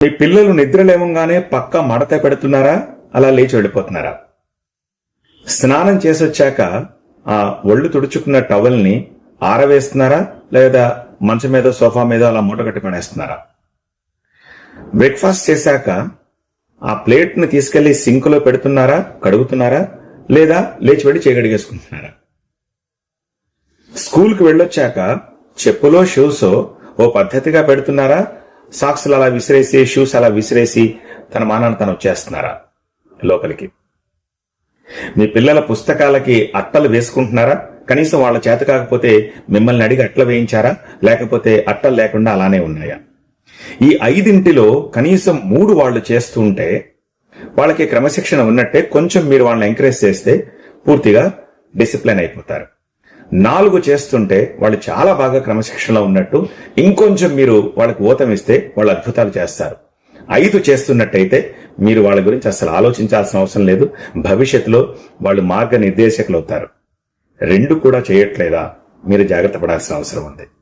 మీ పిల్లలు నిద్ర లేవంగానే పక్క మడత పెడుతున్నారా? అలా లేచి వెళ్ళిపోతున్నారా? స్నానం చేసొచ్చాక ఆ ఒళ్ళు తుడుచుకున్న టవల్ని ఆరవేస్తున్నారా? లేదా మంచం మీద సోఫా మీద అలా మూట కట్టుకునేస్తున్నారా బ్రేక్ఫాస్ట్ చేశాక ఆ ప్లేట్ని తీసుకెళ్ళి సింక్లో పెడుతున్నారా? కడుగుతున్నారా? లేదా లేచి వెళ్ళి చేగడిగేసుకుంటున్నారా స్కూల్కి వెళ్ళొచ్చాక చెప్పులో షూస్ ఓ పద్ధతిగా పెడుతున్నారా? సాక్స్లు అలా విసిరేసి షూస్ అలా విసిరేసి తన మానాన్ని తను వచ్చేస్తున్నారా? లోపలికి. మీ పిల్లల పుస్తకాలకి అట్టలు వేసుకుంటున్నారా? కనీసం వాళ్ళ చేత కాకపోతే మిమ్మల్ని అడిగి అట్ల వేయించారా? లేకపోతే అట్టలు లేకుండా అలానే ఉన్నాయా? ఈ ఐదింటిలో కనీసం మూడు వాళ్ళు చేస్తూ ఉంటే వాళ్ళకి క్రమశిక్షణ ఉన్నట్టే కొంచెం మీరు వాళ్ళని ఎంకరేజ్ చేస్తే పూర్తిగా డిసిప్లిన్ అయిపోతారు. నాలుగు చేస్తుంటే వాళ్ళు చాలా బాగా క్రమశిక్షణలో ఉన్నట్టు ఇంకొంచెం మీరు వాళ్ళకి ఊతం ఇస్తే వాళ్ళు అద్భుతాలు చేస్తారు. ఐదు చేస్తున్నట్టయితే మీరు వాళ్ళ గురించి అసలు ఆలోచించాల్సిన అవసరం లేదు. భవిష్యత్తులో వాళ్ళు మార్గ నిర్దేశకులు అవుతారు రెండు కూడా చేయట్లేదా? మీరు జాగ్రత్త పడాల్సిన అవసరం ఉంది.